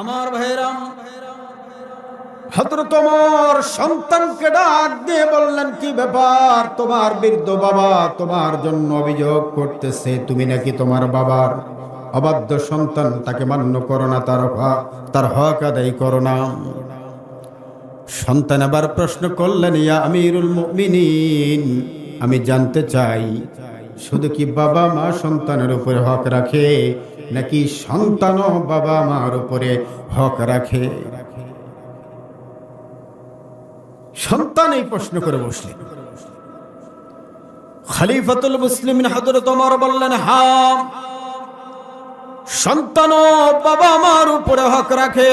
আমার ভাইরাম হজরত ওমর সন্তানকে ডাক দিয়ে বললেন, কি ব্যাপার? তোমার বৃদ্ধ বাবা তোমার জন্য অভিযোগ করতেছে। তুমি নাকি তোমার বাবার অবাধ্য সন্তান? তাকে মান্য করো না, তার তার হক আদায় করো না। সন্তান আবার প্রশ্ন করলেন, ইয়া আমিরুল মুমিনিন, আমি জানতে চাই, শুধু কি বাবা মা সন্তানের উপরে হক রাখে? নাকি সন্তানও বাবা মার উপরে হক রাখে? সন্তান এই প্রশ্ন করে বসলেন। খলিফাতুল মুসলিম হজরত ওমর বললেন, হাম সন্তানও বাবা মার উপরে হক রাখে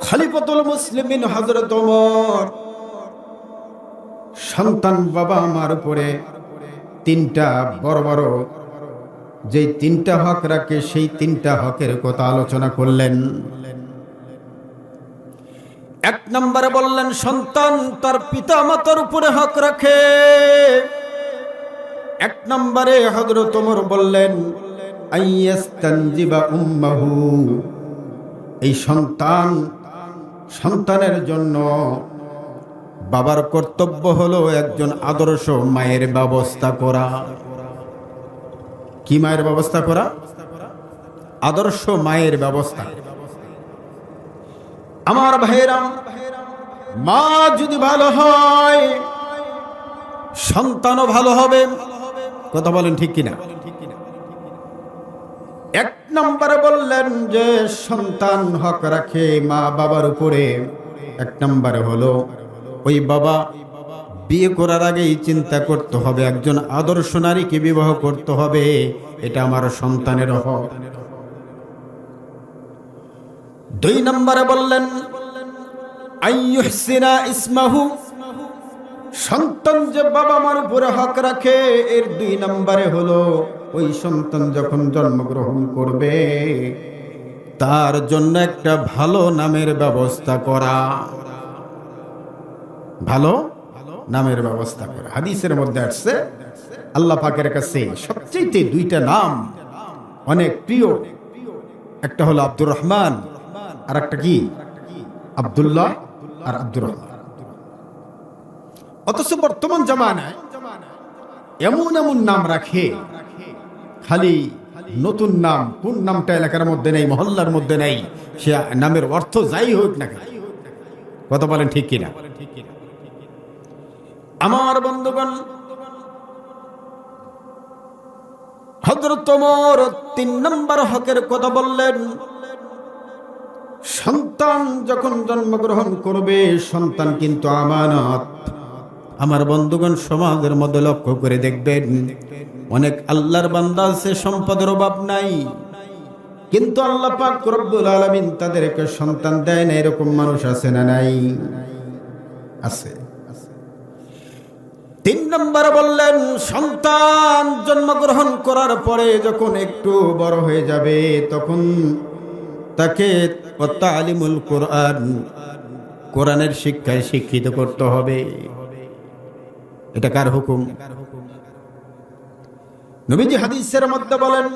খলিফাতুল মুসলিমিন হজরত ওমর সন্তান বাবা মার উপরে তিনটা বড় বড় যে তিনটা হক রাখে, সেই তিনটা হকের কথা আলোচনা করলেন। এক নম্বরে বললেন, সন্তান তার পিতা মাতার উপরে হক রাখে। এক নম্বরে হজরত ওমর বললেন এই সন্তান সন্তানের জন্য বাবার কর্তব্য হলো একজন আদর্শ মায়ের ব্যবস্থা করা। কি মায়ের ব্যবস্থা করা? আদর্শ মায়ের ব্যবস্থা। আমার ভাইরাম মা যদি ভালো হয়, সন্তানও ভালো হবে। কথা বলেন ঠিক কিনা? এক নম্বরে বললেন যে, সন্তান হক রাখে মা বাবার উপরে। এক নম্বরে হলো, ওই বাবা বিয়ে করার আগেই চিন্তা করতে হবে, একজন আদর্শ নারীকে বিবাহ করতে হবে, এটা আমার সন্তানের হক দুই নম্বরে বললেন, আইয়ুহসিনা ইসমাহু, সন্তান যে বাবা মার উপরে হক রাখে, এর দুই নম্বরে হলো, ওই সন্তান যখন জন্মগ্রহণ করবে, তার জন্য একটা ভালো নামের ব্যবস্থা করা। ভালো? নামের ব্যবস্থা করে। হাদিসের মধ্যে আসছে, আল্লাহ পাকের কাছে সবচেয়ে দুইটা নাম অনেক প্রিয়। একটা হলো আব্দুর রহমান আর একটা কি? আব্দুল্লাহ আর আব্দুর রহমান। অথচ বর্তমান জামানায় এমন এমন নাম রাখে, খালি নতুন নাম, কোন নামটা এলাকার মধ্যে নেই, মহল্লার মধ্যে নেই, সে নামের অর্থ যাই হোক না কথা বলেন ঠিক কিনা? আমার বন্ধুগণ হজরত ওমর তিন নম্বর হকের কথা বললেন, সন্তান যখন জন্মগ্রহণ করবে, সন্তান কিন্তু আমানত। আমার বন্ধুগণ, সমাজের মধ্যে লক্ষ্য করে দেখবেন, অনেক আল্লাহর বান্দা আছে, সম্পদের অভাব নাই। কিন্তু আল্লাহ পাক রব্বুল আলামিন তাদেরকে সন্তান দেয় না, এরকম মানুষ আছে না নাই? আছে। তিন নম্বরে বললেন, সন্তান জন্মগ্রহণ করার পরে যখন একটু বড় হয়ে যাবে, তখন তাকে আলিমুল কোরআন, কোরআনের শিক্ষায় শিক্ষিত করতে হবে। এটা কার হুকুম? নবীজি হাদিসের মধ্যে বলেন,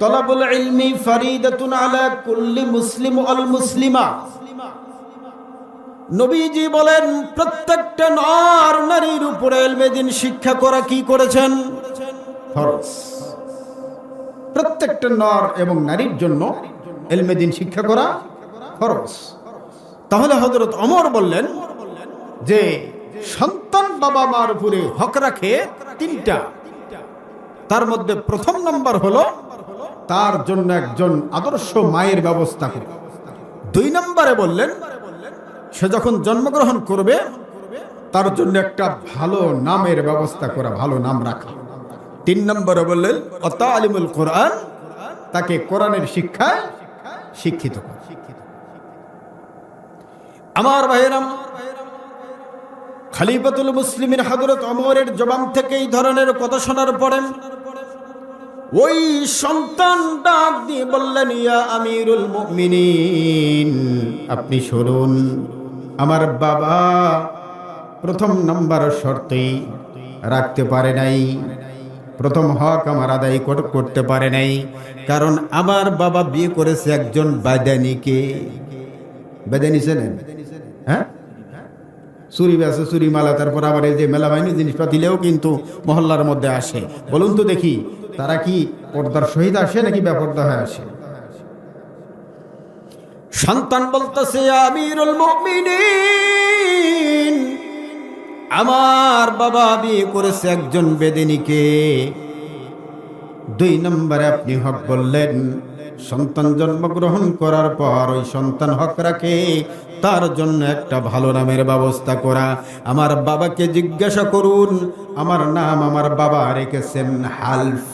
তলাবুল ইলমি ফারিদাতুন আলা কুল্লি মুসলিম আল মুসলিমা। নবীজি বলেন, প্রত্যেকটা নর নারীর উপরে এলমেদিন শিক্ষা করা কি করেছেন? প্রত্যেকটা নর এবং নারীর জন্য এলমেদিন শিক্ষা করা ফরজ। তাহলে হজরত অমর বললেন যে, সন্তান বাবা মার উপরে হক রাখে তিনটা। তার মধ্যে প্রথম নম্বর হলো, তার জন্য একজন আদর্শ মায়ের ব্যবস্থা করে। দুই নম্বরে বললেন সে যখন জন্মগ্রহণ করবে, তার জন্য একটা ভালো নামের ব্যবস্থা করা, ভালো নাম রাখা। তিন নম্বরে বললেন অতা আলিমুল কোরআন তাকে কোরআনের শিক্ষায় শিক্ষিত আমার ভাইয়েরাম, খালিফাতুল মুসলিমের হজরত অমরের জবান থেকে এই ধরনের কথা শোনার পরে, ওই সন্তান ডাক দিয়ে বললেন, ইয়া আমিরুল মুমিনিন, আপনি শুনুন। আমার বাবা প্রথম নাম্বার শর্তেই রাখতে পারে নাই। প্রথম হক আমার আদায় কর- করতে পারে নাই। কারণ আমার বাবা বিয়ে করেছে একজন বাদানিকে বাদানি চেনেন হ্যাঁ? চুরি বেছে চুরি মালা, তারপর আবার এই যে মেলা বাহিনী জিনিসপাতিলেও কিন্তু মহল্লার মধ্যে আসে। বলুন তো দেখি, তারা কি পর্দার সহিত আসে নাকি বেপর্দা হয়ে আসে? সন্তান বলতেছে, আমিরুল মুমিনিন, আমার বাবা বিয়ে করেছে একজন বেদিনীকে। দুই নম্বরে আপনি হক বললেন, সন্তান জন্মগ্রহণ করার পর ওই সন্তান হক রাখে, তার জন্য একটা ভালো নামের ব্যবস্থা করা। আমার বাবাকে জিজ্ঞাসা করুন, আমার নাম আমার বাবা রেখেছেন হালফ।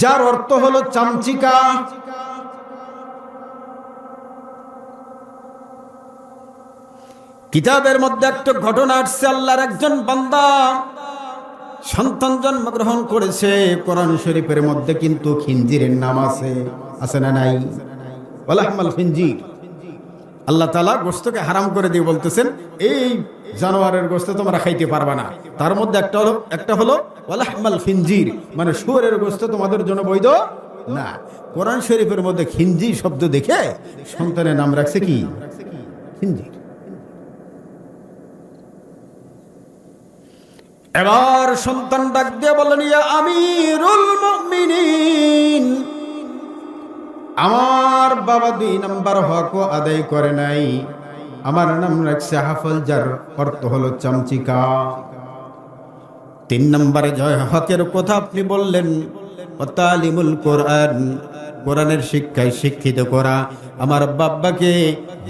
যার অর্থ হলো চামচিকা। কিতাবের মধ্যে একটা ঘটনা আসছে, আল্লাহর একজন বান্দা সন্তান জন্মগ্রহণ করেছে। কোরআন শরীফের মধ্যে কিন্তু খিনজিরের নাম আছে আছে না নাই? ওয়ালাহমাল খিনজির। আল্লাহ তালা গোস্তকে হারাম করে দিয়ে বলতেছেন, এই জানোয়ারের গোস্ত তোমরা খাইতে পারবা না। তার মধ্যে একটা হলো একটা হলো ওয়ালাহমাল খিনজির। মানে শুয়ারের গোস্ত তোমাদের জন্য বৈধ না। কোরআন শরীফের মধ্যে খিনজি শব্দ দেখে সন্তানের নাম রাখছে কি? খিনজির। এবার সন্তান ডাক দিয়ে বলেন, ইয়া আমিরুল মুমিনিন, আমার বাবা দুই নাম্বার হক আদায় করে নাই। আমার নাম রাখছে হাফল যার অর্থ হলো চামচিকা। তিন নম্বরে জয় হকের কথা আপনি বললেন তালিমুল কোরআন, কোরআনের শিক্ষায় শিক্ষিত করা। আমার বাব্বাকে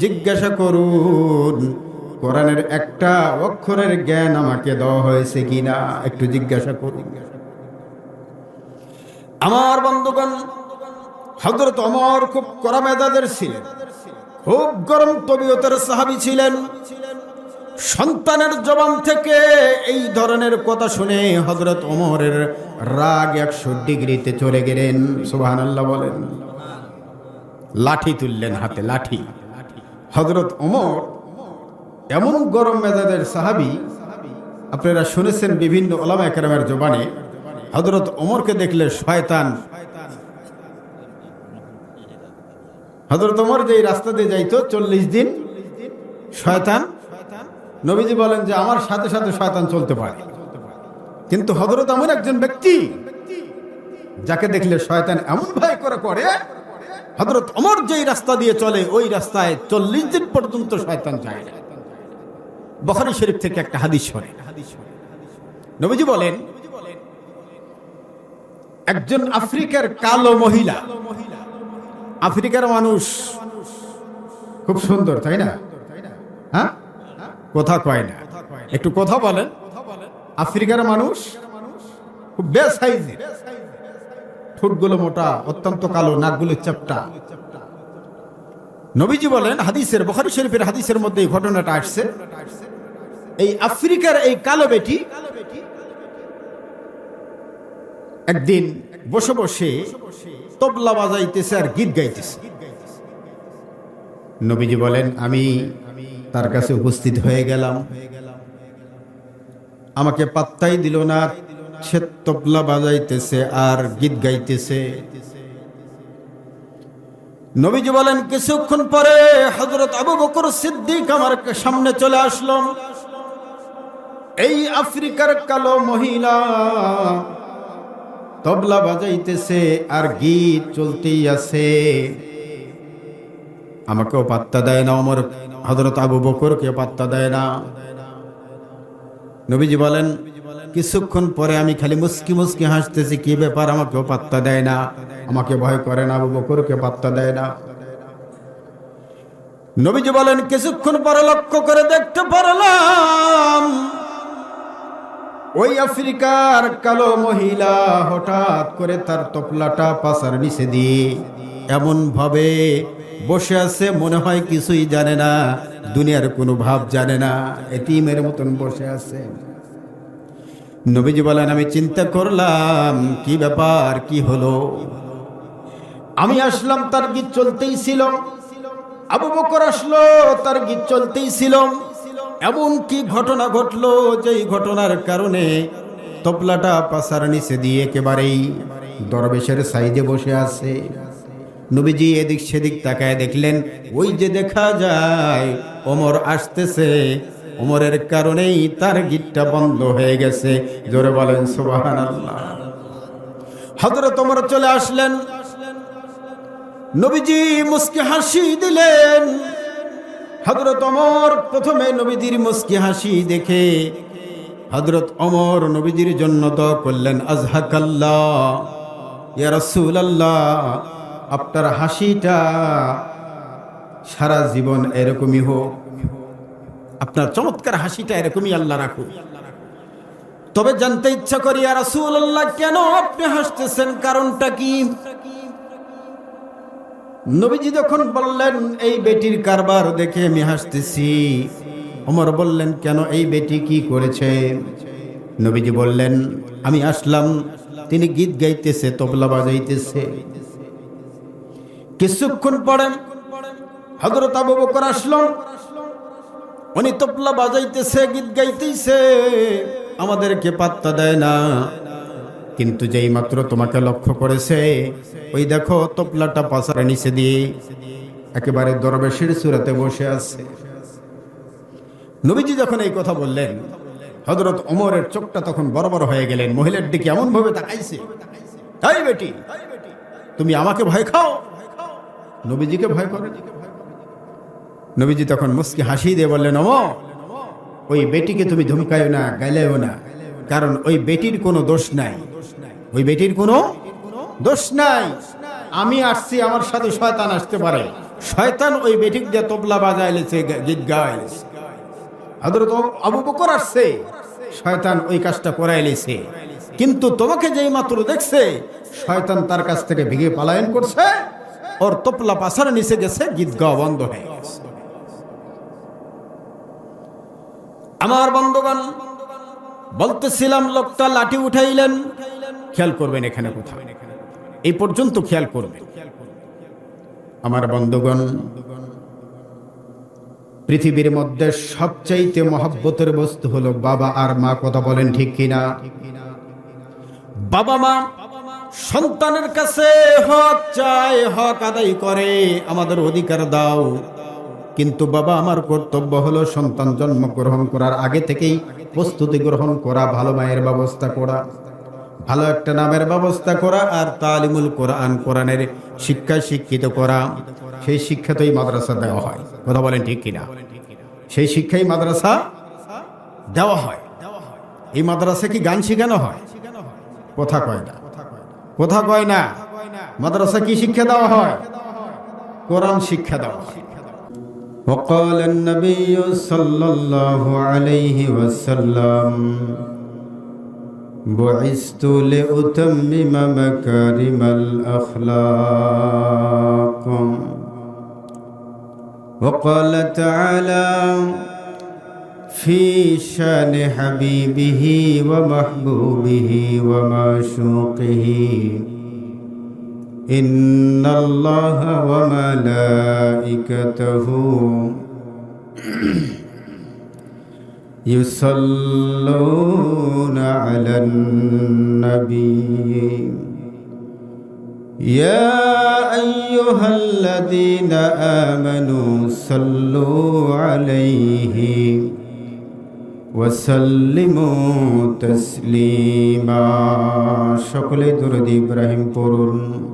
জিজ্ঞাসা করুন কোরআনের একটা অক্ষরের জ্ঞান আমাকে দেওয়া হয়েছে কিনা একটু জিজ্ঞাসা করুন। আমার বন্ধুগণ হজরত অমর খুব কড়া মেজাজের ছিলেন, খুব গরম তবিয়তের সাহাবি ছিলেন। সন্তানের জবান থেকে এই ধরনের কথা শুনে হজরত অমরের রাগ একশো ডিগ্রিতে চলে গেলেন সুবাহান আল্লাহ বলেন। লাঠি তুললেন হাতে, লাঠি। হজরত ওমর এমন গরম মেজাজের সাহাবি, আপনারা শুনেছেন বিভিন্ন ওলামা একরামের জবানে হজরত ওমরকে দেখলে শয়তান। হজরত ওমর যে রাস্তা দিয়ে যাইতো, চল্লিশ দিন শয়তান। নবীজি বলেন যে, আমার সাথে সাথে শয়তান চলতে পারে। কিন্তু হজরত এমন একজন ব্যক্তি, যাকে দেখলে শয়তান এমন ভয় করে করে হজরত অমর যেই রাস্তা দিয়ে চলে, ওই রাস্তায় চল্লিশ দিন পর্যন্ত শয়তান যায় না। বখারি শরীফ থেকে একটা হাদিস শোনে। নবীজি বলেন, একজন আফ্রিকার কালো মহিলা, আফ্রিকার মানুষ, খুব সুন্দর, তাই না? হ্যাঁ? কথা কয় না। একটু কথা বলেন। আফ্রিকার মানুষ, খুব বেশ সাইজের ঠোঁটগুলো মোটা, অত্যন্ত কালো, নাকগুলো চাপটা নবীজি বলেন, হাদিসের, বখারি শরীফের হাদিসের মধ্যে এই ঘটনাটা আসছে। এই আফ্রিকার এই কালো বেটি একদিন বসে বসে তবলা বাজাইতেছে আর গীত গাইতেছে। নবীজি বলেন, আমি তার কাছে উপস্থিত হয়ে গেলাম। আমাকে পাত্তাই দিল না, সে তবলা বাজাইতেছে আর গীত গাইতেছে। নবীজি বলেন, কিছুক্ষণ পরে হজরত আবু বকর সিদ্দিক আমার সামনে চলে আসলো। এই আফ্রিকার কালো মহিলা। তবলা বাজাইতেছে আর গীত চলতেই আছে। আমাকেও পাত্তা দেয় না অমর হজরত আবু বকরকে পাত্তা দেয় না। নবীজি বলেন, কিছুক্ষণ পরে আমি খালি মুস্কি মুস্কি হাসতেছি, কি ব্যাপার? আমাকেও পাত্তা দেয় না। আমাকে ভয় করে না, আবু বকরকে পাত্তা দেয় না। নবীজি বলেন, কিছুক্ষণ পরে লক্ষ্য করে দেখতে পারলাম ওই আফ্রিকার কালো মহিলা হঠাৎ করে তার তপলাটা পাশার নিচে দিয়ে এমন ভাবে বসে আছে, মনে হয় কিছুই জানে না, দুনিয়ার কোনো ভাব জানে না এটিমের মতন বসে আছে। নবীজি বলেন, আমি চিন্তা করলাম, কি ব্যাপার, কি হলো? আমি আসলাম, তার গীত চলতেই ছিল। আবু বকর আসলো, তার গীত চলতেই ছিল। এমন কি ঘটনা ঘটলো যেই ঘটনার কারণে তবলাটা পাশার নিচে দিয়ে একেবারেই দরবেশের সাইডে বসে আছে। নবীজি এদিক সেদিক তাকায় দেখলেন, ওই যে দেখা যায়, ওমর আসতেছে। ওমরের কারণেই তার গিটটা বন্ধ হয়ে গেছে। জোরে বলেন সুবাহান হজরত ওমর চলে আসলেন। নবীজি মুস্কি হাসি দিলেন। হজরত অমর প্রথমে নবীজির মুস্কি হাসি দেখে হজরত অমর নবীজির জন্য দোয়া করলেন, আজহাকাল্লাহ, ইয়া রাসূলুল্লাহ, আপনার হাসিটা সারা জীবন এরকমই হোক। আপনার চমৎকার হাসিটা এরকমই আল্লাহ রাখুন তবে জানতে ইচ্ছা করি আর রাসূলুল্লাহ, কেন আপনি হাসতেছেন? কারণটা কি? নবীজি যখন বললেন, এই বেটির কারবার দেখে আমি হাসতেছি। ওমর বললেন, কেন এই বেটি কি করেছে? নবীজি বললেন, আমি আসলাম, তিনি গীত গাইতেছে, তবলা বাজাইতেছে। কিছুক্ষণ পরে হজরত আবু বকর আসলাম উনি তবলা বাজাইতেছে, গীত গাইতেছে। আমাদেরকে পাত্তা দেয় না। কিন্তু যেই মাত্র তোমাকে লক্ষ্য করেছে, ওই দেখো তোপলাটা পাশার নিচে দিয়ে একেবারে দরবেশের সুরাতে বসে আছে। নবীজি যখন এই কথা বললেন হজরত ওমরের চোখটা তখন বড় বড় হয়ে গেলেন। মহিলার দিকে এমন ভাবে তাকাইছে তাই বেটি, তুমি আমাকে ভয় খাও? নবীজিকে ভয় করো। নবীজি তখন মুস্কি হাসি দিয়ে বললেন ওমো ওই বেটিকে তুমি ধমকায়ও না, গাইলেও না। কারণ ওই বেটির কোনো দোষ নাই। ওই বেটির কোনো দোষ নাই। আমি আসছি, আমার সাথে শয়তান আসতে পারে। শয়তান ওই বেটিক দিয়ে তবলা বাজাইলেছে গীত গাইলেছে হযরত আবু বকর আসছে, শয়তান ওই কাজটা করাইলেছে কিন্তু তোমাকে যেই মাত্র দেখছে, শয়তান তার কাছ থেকে ভেঙে পালায়ন করছে, ওর তপলা পাশার নিচে গেছে, গীত গাওয়া বন্ধ হয়ে গেছে। আমার বন্ধুগণ বলতেছিলাম, লোকটা লাঠি উঠাইলেন। খেয়াল করবেন এখানে কোথাও এই পর্যন্ত খেয়াল করবেন। আমার বন্ধুগণ, পৃথিবীর মধ্যে সবচাইতে মহব্বতের বস্তু হলো বাবা আর মা, কথা বলেন ঠিক কিনা? বাবা মা সন্তানের কাছে হক চায়, হক আদায় করে, আমাদের অধিকার দাও। কিন্তু বাবা, আমার কর্তব্য হলো সন্তান জন্মগ্রহণ করার আগে থেকেই প্রস্তুতি গ্রহণ করা, ভালো মায়ের ব্যবস্থা করা, ভালো একটা নামের ব্যবস্থা করা আর তালিমুল কোরআন, কোরআনের শিক্ষা শিক্ষিত করা। সেই শিক্ষা তো এই মাদ্রাসা দেওয়া হয়। কথা বলেন ঠিক কিনা? সেই শিক্ষাই মাদ্রাসা দেওয়া হয়। এই মাদ্রাসা কি গান শেখানো হয়? কথা কয় না। কথা কয় না। মাদ্রাসা কি শিক্ষা দেওয়া হয়? কোরআন শিক্ষা দেওয়া হয়। وقال النبي صلى الله عليه وسلم بعثت لأتمم مكارم الأخلاق وقال تعالى في شان حبيبه ومحبوبه ومعشوقه إن الله وملائكته يصلون على النبي يا أيها الذين آمنوا صلوا عليه وسلموا تسليما. شكل درد إبراهيم قرون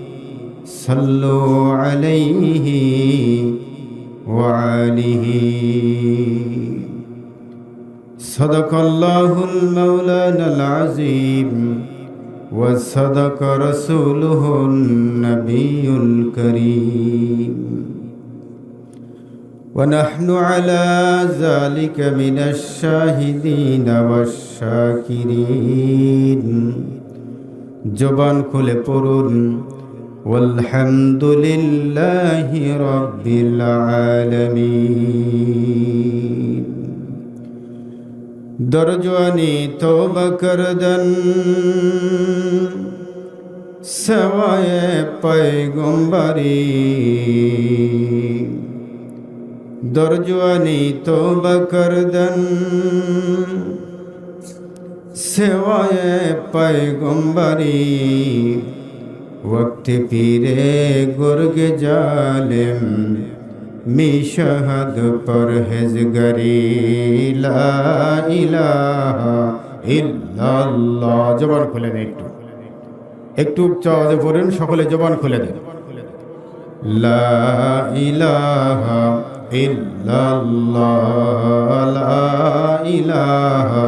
صلوا عليه وعاله صدق الله المولانا العظيم وصدق رسوله النبي الكريم ونحن على ذلك من الشاهدين والشاكرين জবান খুলে পড়ুন والحمد لله رب العالمين. درجوانی توبہ کردن سوائے پیغمبری. درجوانی توبة کردن سوائے پیغمبری. وقت پیرے گرگ ظالم می شہد پرہز گری لا الہ الا اللہ জবান খুলে দেন একটু। একটু উচ্চ আওয়াজে পড়েন সকলে জবান খুলে দেন। লা ইলাহা ইল্লাল্লাহ, লা ইলাহা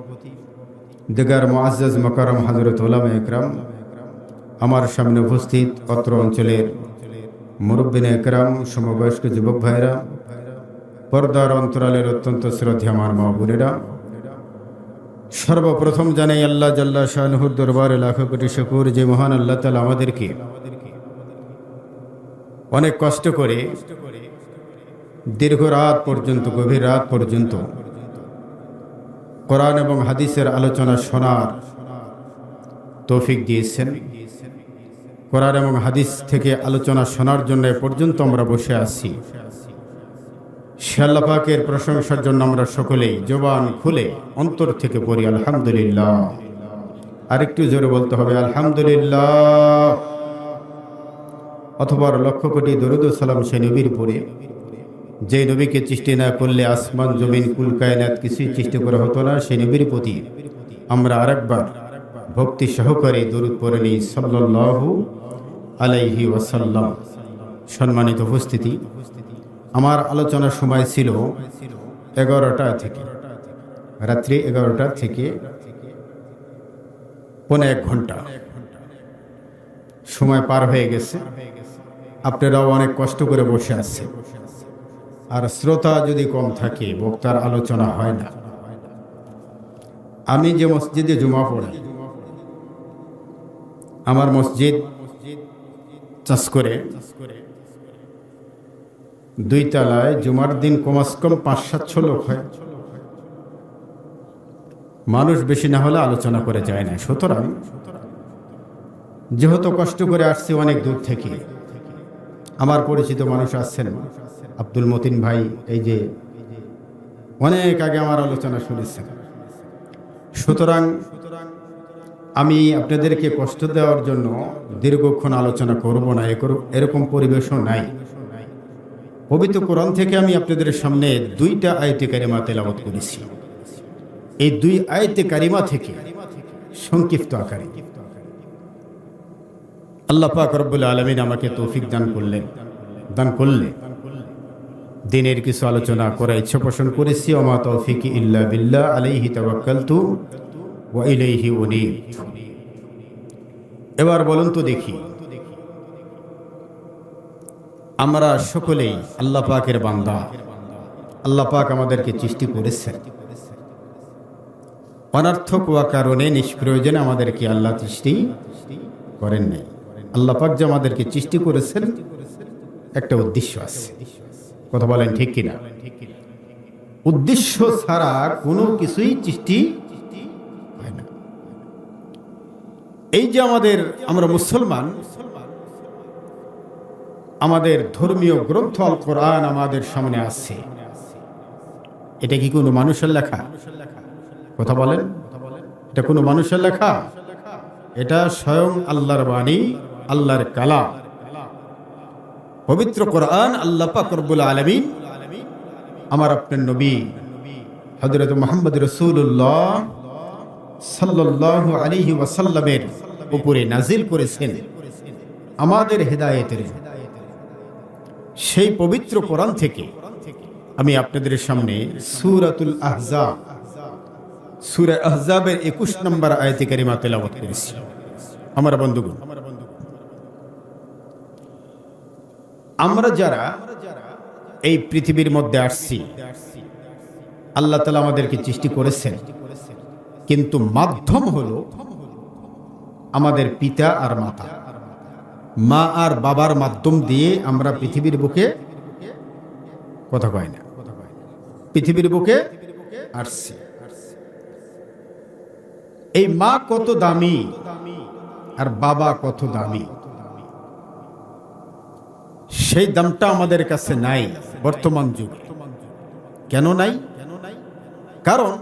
দেগার মোয়াজ্জাজ মকারম হাজরত ওলামা একরাম আমার সামনে উপস্থিত অত্র অঞ্চলের মুরব্বিন একরাম, সমবয়স্ক যুবক ভাইরা, পর্দার অন্তরালের অত্যন্ত শ্রদ্ধা আমার মা বোনেরা, সর্বপ্রথম জানাই আল্লাহ জাল্লা শাহনুর দরবারে লাখো কোটি শকুর, যে মহান আল্লাহ তালা আমাদেরকে অনেক কষ্ট করে দীর্ঘ রাত পর্যন্ত, গভীর রাত পর্যন্ত কোরআন এবং হাদিসের আলোচনা শোনার তৌফিক দিয়েছেন। কোরআন এবং হাদিস থেকে আলোচনা শোনার জন্য পর্যন্ত আমরা বসে আছি। শাল্লাপাকের প্রশংসার জন্য আমরা সকলেই জবান খুলে অন্তর থেকে পড়ি, আলহামদুলিল্লাহ। আরেকটু জোরে বলতে হবে, আলহামদুলিল্লাহ। অথবা লক্ষ কোটি দরুদ সালাম সে নবীর পরে। যে নবীকে সৃষ্টি না করলে আসমান, জমিন, কুল, কায়নাত কিছুই সৃষ্টি করা হতো না সেই নবীর প্রতি। আমরা আরেকবার ভক্তি সহকারে দরুদ পড়ে নিই সাল্লাহু আলাইহি ওয়াসাল্লাম। সম্মানিত উপস্থিতি, আমার আলোচনার সময় ছিল এগারোটা থেকে, রাত্রি এগারোটা থেকে পৌনে এক ঘণ্টা। সময় পার হয়ে গেছে। আপনারাও অনেক কষ্ট করে বসে আছেন। আর শ্রোতা যদি কম থাকে, বক্তার আলোচনা হয় না। আমি যে মসজিদে জমা পড়ি, আমার মসজিদ চাষ করে দুই তলায় জুমার দিন কমাস কম পাঁচ সাতশো লোক হয়। মানুষ বেশি না হলে আলোচনা করে যায় না। সুতরাং যেহেতু কষ্ট করে আসছে অনেক দূর থেকে, আমার পরিচিত মানুষ আসছেন আব্দুল মতিন ভাই, এই যে অনেক আগে আমার আলোচনা শুনেছেন। সুতরাং আমি আপনাদেরকে কষ্ট দেওয়ার জন্য দীর্ঘক্ষণ আলোচনা করব না এরকম পরিবেশও নাই। পবিত্র কোরআন থেকে আমি আপনাদের সামনে দুইটা আয়তে কারিমা তেলাবত করেছি। এই দুই আয়তে কারিমা থেকে সংক্ষিপ্ত আকারে আল্লাহ পাক রব্বুল আলমিন আমাকে তৌফিক দান করলেন। দান করলে দিনের কিছু আলোচনা করার ইচ্ছা পোষণ করেছি। অমা তৌফিক ইল্লা বিল্লাহ, আলাইহি তাওয়াক্কালতু ওয়া ইলাইহি উনীব। এবার বলুন তো দেখি, আমরা সকলেই আল্লাহ পাকের বান্দা। আল্লাহ পাক আমাদেরকে সৃষ্টি করেছেন। অনার্থক হওয়া কারণে নিষ্প্রয়োজনে আমাদেরকে আল্লাহ সৃষ্টি করেন নাই। আল্লাহ পাক যে আমাদেরকে সৃষ্টি করেছেন, একটা উদ্দেশ্য আছে। কথা বলেন ঠিক কিনা? উদ্দেশ্য ছাড়া কোনো কিছুই সৃষ্টি হয় না। এই যে আমাদের, আমরা মুসলমান, আমাদের ধর্মীয় গ্রন্থ আল কোরআন আমাদের সামনে আছে। এটা কি কোনো মানুষের লেখা? কথা বলেন। এটা কোনো মানুষের লেখা? এটা স্বয়ং আল্লাহর বাণী, আল্লাহর কালা পবিত্র কোরআন আল্লাহ পাক আলমিন আমার আপনার নবী হজরত মোহাম্মদ রসুল্লাহ সাল্লাহ আলিহি ওয়াসাল্লামের উপরে নাজিল করেছেন আমাদের হেদায়েতের। সেই পবিত্র কোরআন থেকে আমি আপনাদের সামনে সুরাতুল আহজাব, সুরে আহজাবের একুশ নম্বর আয়তে কারিমা তেলাবত করেছি। আমার বন্ধুগণ আমরা যারা এই পৃথিবীর মধ্যে আসছি, আল্লাহ তালা আমাদেরকে সৃষ্টি করেছেন। কিন্তু মাধ্যম হলো আমাদের পিতা আর মাতা। মা আর বাবার মাধ্যম দিয়ে আমরা পৃথিবীর বুকে কথা কয় না। পৃথিবীর বুকে আসছি। এই মা কত দামি আর বাবা কত দামি। সেই দামটা আমাদের কাছে নাই বর্তমান যুগে। কেন নাই? কারণ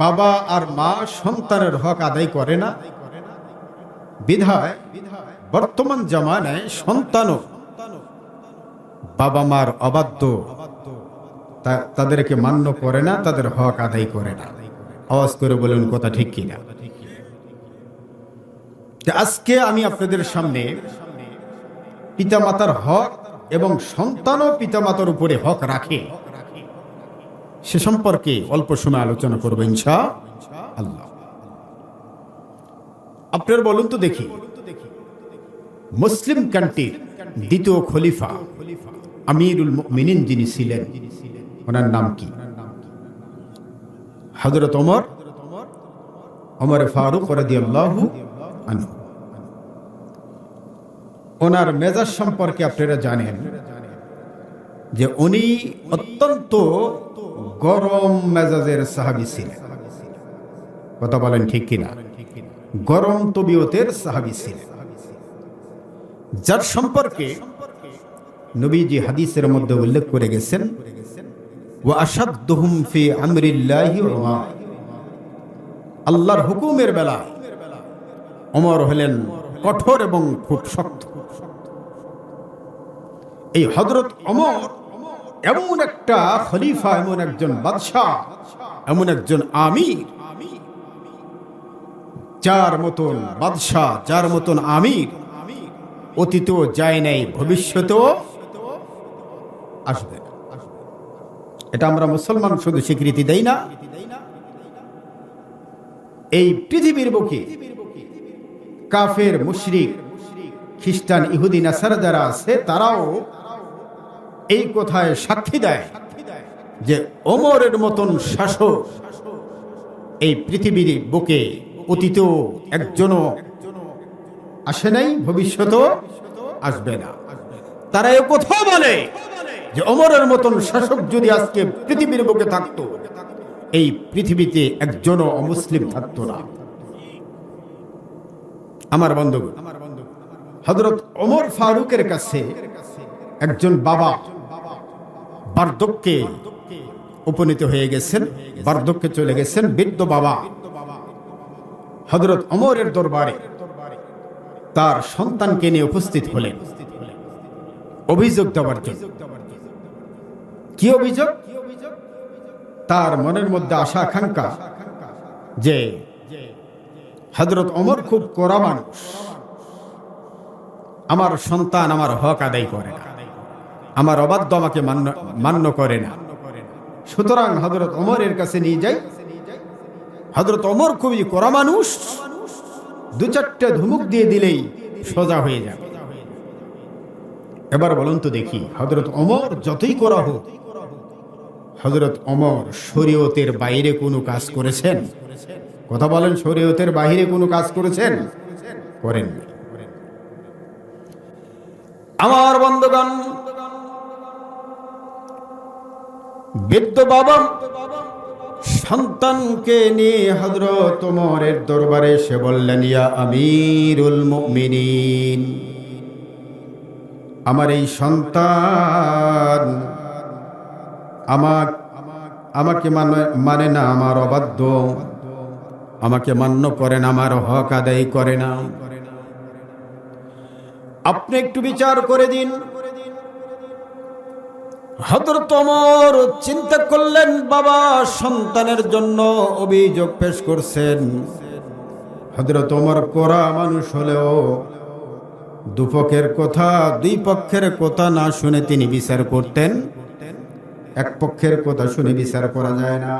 বাবা আর মা সন্তানের হক আদায় করে না। বিধায় বর্তমান জামানায় সন্তানও বাবা মার অবাধ্য তাদেরকে মান্য করে না, তাদের হক আদায় করে না। আওয়াজ করে বলুন, কথা ঠিক কিনা? আজকে আমি আপনাদের সামনে পিতামাতার হক এবং সন্তানও পিতামাতার উপরে হক রাখে। সে সম্পর্কে অল্প সময় আলোচনা করব ইনশা আল্লাহ। আপনার বলুন তো দেখি, মুসলিম কান্ট্রির দ্বিতীয় খলিফা আমিরুল মিনিন যিনি ছিলেন, ওনার নাম কি? হজরত ওমর ওমর ফারুক রাদিয়াল্লাহু আনহু। ওনার মেজাজ সম্পর্কে আপনারা জানেন যে উনি অত্যন্ত গরম মেজাজের সাহাবি ছিলেন। কথা বলেন ঠিক কিনা? গরম তবিয়তের সাহাবি ছিলেন। যার সম্পর্কে নবীজি হাদিসের মধ্যে উল্লেখ করে গেছেন ও আসাদুহুম ফি আমরিল্লাহি আল্লাহর হুকুমের বেলা অমর হলেন কঠোর এবং খুব শক্ত। এই হজরত অমর এমন একটা খলিফা, এমন একজন বাদশাহ, এমন একজন আমির, যার মতন বাদশাহ, যার মতন আমির অতীতেও যায় নাই, ভবিষ্যতেও আসবে এটা আমরা মুসলমান শুধু স্বীকৃতি দেই না। এই পৃথিবীর বুকে কাফের, মুশরিক, খ্রিস্টান, ইহুদি, নাসারা যারা আছে, তারাও এই কথায় সাক্ষী দেয় যে ওমরের মতন শাসক এই পৃথিবীর বুকে অতীতেও একজনও আসে নাই, ভবিষ্যতেও আসবে না। তারা এ কথা বলে যে অমরের মতন শাসক যদি আজকে পৃথিবীর বুকে থাকতো, এই পৃথিবীতে একজনও অমুসলিম থাকতো না। আমার বন্ধুগণ হজরত ওমর ফারুকের কাছে একজন বাবা বার্ধক্যে উপনীত হয়ে গেছেন, বার্ধক্যে চলে গেছেন বৃদ্ধ বাবা। হজরত অমরের দরবারে তার সন্তানকে নিয়ে উপস্থিত হলেন। অভিযোগ দেওয়ার জন্য। কি অভিযোগ? তার মনের মধ্যে আশা আকাঙ্ক্ষা যে হজরত অমর খুব কড়া মানুষ। আমার সন্তান আমার হক আদায় করে না। আমার অবাধ্য আমাকে মান্য মান্য করে না। সুতরাং হজরত অমরের কাছে নিয়ে যাই। হজরত অমর খুবই কড়া মানুষ। দু চারটে ধুমুক দিয়ে দিলেই সোজা হয়ে যাবে। এবার বলুন তো দেখি হজরত অমর যতই করা হোক হজরত অমর শরীয়তের বাইরে কোনো কাজ করেছেন? কথা বলেন, শরীয়তের বাইরে কোনো কাজ করেছেন? করেন আমার বন্ধুগণ, বৃদ্ধ বাবা সন্তানকে নিয়ে হজরত ওমরের দরবারে এসে বললেন, ইয়া আমিরুল মুমিনিন, আমার এই সন্তান আমাকে মানে মানে না, আমার অবাধ্য। আমাকে মান্য করেন, আমার হক আদায় করে না আপনি একটু বিচার করে দিন। হজরত ওমর চিন্তা করলেন, বাবা সন্তানের জন্য অভিযোগ পেশ করছেন। হজরত ওমর কোরা মানুষ হলেও দুপক্ষের কথা, দুই পক্ষের কথা না শুনে তিনি বিচার করতেন। এক পক্ষের কথা শুনে বিচার করা যায় না।